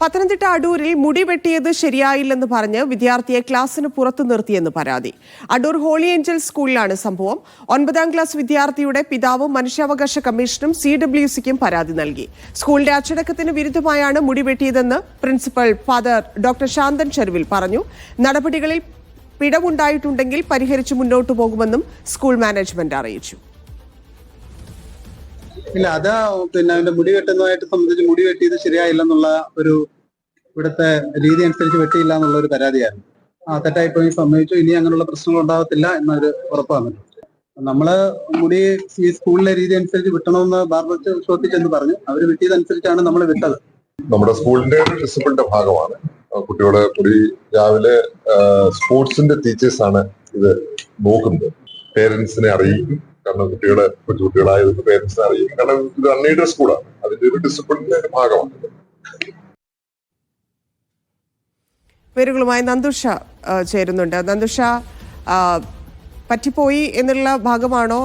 പത്തനംതിട്ട അടൂരിൽ മുടി വെട്ടിയത് ശരിയായില്ലെന്ന് പറഞ്ഞ് വിദ്യാർത്ഥിയെ ക്ലാസ്സിന് പുറത്തു നിർത്തിയെന്ന് പരാതി. അടൂർ ഹോളി ഏഞ്ചൽ സ്കൂളിലാണ് സംഭവം. ഒൻപതാം ക്ലാസ് വിദ്യാർത്ഥിയുടെ പിതാവും മനുഷ്യാവകാശ കമ്മീഷനും സി ഡബ്ല്യു സിക്കും പരാതി നൽകി. സ്കൂളിന്റെ അച്ചടക്കത്തിന് വിരുദ്ധമായാണ് മുടി വെട്ടിയതെന്ന് principal father doctor Shanthan Cheruvil പറഞ്ഞു. നടപടികളിൽ പിഴവുണ്ടായിട്ടുണ്ടെങ്കിൽ പരിഹരിച്ച് മുന്നോട്ടു പോകുമെന്നും സ്കൂൾ മാനേജ്മെന്റ് അറിയിച്ചു. ഇല്ല അത് പിന്നെ അതിന്റെ മുടി വെട്ടുന്നതായിട്ട് സംബന്ധിച്ച് മുടി വെട്ടിയത് ശരിയായില്ലെന്നുള്ള ഒരു ഇവിടുത്തെ രീതി അനുസരിച്ച് വെട്ടിയില്ല എന്നുള്ള ഒരു പരാതിയായിരുന്നു. ആ തെറ്റായി പോയി സമ്മതിച്ചു. ഇനി അങ്ങനെയുള്ള പ്രശ്നങ്ങൾ ഉണ്ടാകത്തില്ല എന്നൊരു ഉറപ്പ് വന്നിട്ടുണ്ട് നമ്മൾ മുടി ഈ സ്കൂളിലെ രീതി അനുസരിച്ച് വിട്ടണമെന്ന് ബാർബർ ഷോപ്പിൽ ചെന്ന് പറഞ്ഞു. അവർ വിട്ടിയതനുസരിച്ചാണ് നമ്മൾ വിട്ടത്. നമ്മുടെ സ്കൂളിന്റെ ഡിസിപ്ലിന്റെ ഭാഗമാണ്. കുട്ടികളെ മുടി രാവിലെ സ്പോർട്സിന്റെ ടീച്ചേഴ്സ് ആണ് ഇത് നോക്കുന്നത്. പേരൻസിനെ അറിയിക്കും. കാരണം കുട്ടികളെ കൊച്ചു കുട്ടികളായതുകൊണ്ട് പേരൻസിനെ അറിയിക്കും കാരണം ഇത് അൺഎയ്ഡഡ് സ്കൂളാണ് അതിന്റെ ഒരു ഡിസിപ്ലിന്റെ ഒരു ഭാഗമാണ്. പേരുകളുമായി നന്ദുഷ ചേരുന്നുണ്ട്. നന്ദുഷ പറ്റിപ്പോയി എന്നുള്ള ഭാഗമാണോ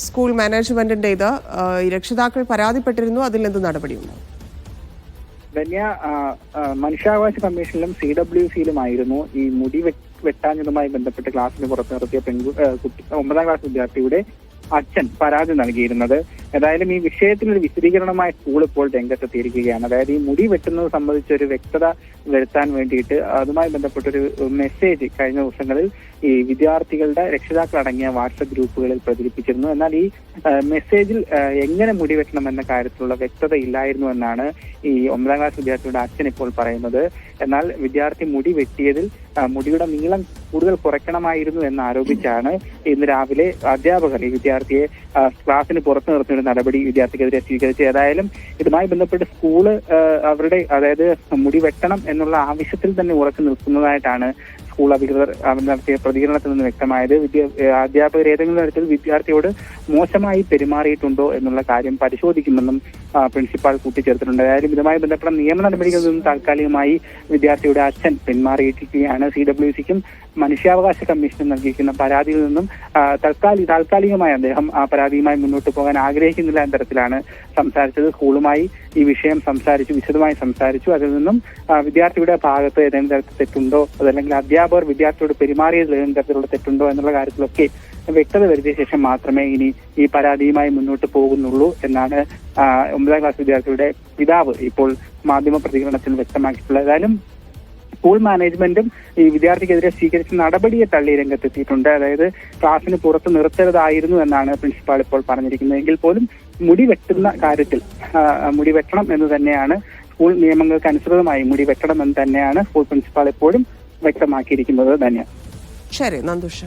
സ്കൂൾ മാനേജ്മെന്റിന്റെ ഇത്? രക്ഷിതാക്കൾ പരാതിപ്പെട്ടിരുന്നു അതിൽ എന്ത് നടപടിയുണ്ടോ? ധന്യ മനുഷ്യാവകാശ കമ്മീഷനിലും സി ഡബ്ല്യു സിയിലുമായിരുന്നു ഈ മുടി വെട്ടാഞ്ഞതുമായി ബന്ധപ്പെട്ട് ക്ലാസ്സിന് പുറത്ത് പെൺകുട്ടി ഒമ്പതാം ക്ലാസ് വിദ്യാർത്ഥിയുടെ അച്ഛൻ പരാതി നൽകിയിരുന്നത് ഏതായാലും ഈ വിഷയത്തിൽ ഒരു വിശദീകരണമായ സ്കൂൾ ഇപ്പോൾ രംഗത്തെത്തിയിരിക്കുകയാണ്. അതായത് ഈ മുടി വെട്ടുന്നത് സംബന്ധിച്ച് ഒരു വ്യക്തത വരുത്താൻ വേണ്ടിയിട്ട് അതുമായി ബന്ധപ്പെട്ടൊരു മെസ്സേജ് കഴിഞ്ഞ ദിവസങ്ങളിൽ ഈ വിദ്യാർത്ഥികളുടെ രക്ഷിതാക്കൾ അടങ്ങിയ വാട്സപ്പ് ഗ്രൂപ്പുകളിൽ പ്രചരിപ്പിച്ചിരുന്നു. എന്നാൽ ഈ മെസ്സേജിൽ എങ്ങനെ മുടി വെട്ടണം എന്ന കാര്യത്തിലുള്ള വ്യക്തത ഇല്ലായിരുന്നു എന്നാണ് ഈ ഒമ്പതാം ക്ലാസ് വിദ്യാർത്ഥിയുടെ അച്ഛൻ ഇപ്പോൾ പറയുന്നത്. എന്നാൽ വിദ്യാർത്ഥി മുടി വെട്ടിയതിൽ മുടിയുടെ നീളം കൂടുതൽ കുറയ്ക്കണമായിരുന്നു എന്ന് ആരോപിച്ചാണ് ഇന്ന് രാവിലെ അധ്യാപകർ ഈ വിദ്യാർത്ഥിയെ ക്ലാസ്സിന് പുറത്തു നിർത്തുന്ന ഒരു നടപടി വിദ്യാർത്ഥിക്കെതിരെ സ്വീകരിച്ചു ഏതായാലും ഇതുമായി ബന്ധപ്പെട്ട് സ്കൂൾ അവരുടെ അതായത് മുടി വെട്ടണം എന്നുള്ള ആവശ്യത്തിൽ തന്നെ ഉറച്ചു നിൽക്കുന്നതായിട്ടാണ് സ്കൂൾ അധികൃതർ നടത്തിയ പ്രതികരണത്തിൽ നിന്ന് വ്യക്തമായത് അധ്യാപകർ ഏതെങ്കിലും തരത്തിൽ വിദ്യാർത്ഥിയോട് മോശമായി പെരുമാറിയിട്ടുണ്ടോ എന്നുള്ള കാര്യം പരിശോധിക്കുമെന്നും പ്രിൻസിപ്പാൾ കൂട്ടിച്ചേർത്തിട്ടുണ്ട്. ഏതായാലും ഇതുമായി ബന്ധപ്പെട്ട നിയമ നടപടികളിൽ നിന്നും താൽക്കാലികമായി വിദ്യാർത്ഥിയുടെ അച്ഛൻ പിന്മാറിയിരിക്കുകയാണ് സി ഡബ്ല്യു സിക്കും മനുഷ്യാവകാശ കമ്മീഷനും നൽകിയിരിക്കുന്ന പരാതിയിൽ നിന്നും തൽക്കാലി താൽക്കാലികമായി അദ്ദേഹം ആ പരാതിയുമായി മുന്നോട്ട് പോകാൻ ആഗ്രഹിക്കുന്നില്ല എന്ന തരത്തിലാണ് സംസാരിച്ചത്. സ്കൂളുമായി ഈ വിഷയം സംസാരിച്ചു വിശദമായി സംസാരിച്ചു. അതിൽ നിന്നും വിദ്യാർത്ഥിയുടെ ഭാഗത്ത് ഏതെങ്കിലും തരത്തിൽ തെറ്റുണ്ടോ അതല്ലെങ്കിൽ അധ്യാപകർ വിദ്യാർത്ഥിയോട് പെരുമാറിയതിൽ ഏതെങ്കിലും തരത്തിലുള്ള തെറ്റുണ്ടോ എന്നുള്ള കാര്യത്തിലൊക്കെ വ്യക്തത വരുത്തിയ ശേഷം മാത്രമേ ഇനി ഈ പരാതിയുമായി മുന്നോട്ട് പോകുന്നുള്ളൂ എന്നാണ് ഒമ്പതാം ക്ലാസ് വിദ്യാർത്ഥിയുടെ പിതാവ് ഇപ്പോൾ മാധ്യമ പ്രതികരണത്തിൽ വ്യക്തമാക്കിയിട്ടുള്ളത്. ഏതായാലും സ്കൂൾ മാനേജ്മെന്റും ഈ വിദ്യാർത്ഥിക്കെതിരെ സ്വീകരിച്ച നടപടിയെ തള്ളി രംഗത്തെത്തിയിട്ടുണ്ട്. അതായത് ക്ലാസ്സിന് പുറത്ത് നിർത്തരുതായിരുന്നു എന്നാണ് പ്രിൻസിപ്പാൾ ഇപ്പോൾ പറഞ്ഞിരിക്കുന്നത്. എങ്കിൽ പോലും മുടി വെട്ടുന്ന കാര്യത്തിൽ മുടി വെട്ടണം എന്ന് തന്നെയാണ് സ്കൂൾ നിയമങ്ങൾക്ക് അനുസൃതമായി മുടി വെട്ടണം എന്ന് തന്നെയാണ് സ്കൂൾ പ്രിൻസിപ്പാൾ എപ്പോഴും വ്യക്തമാക്കിയിരിക്കുന്നത് ധന്യ. ശരി നന്ദുഷ.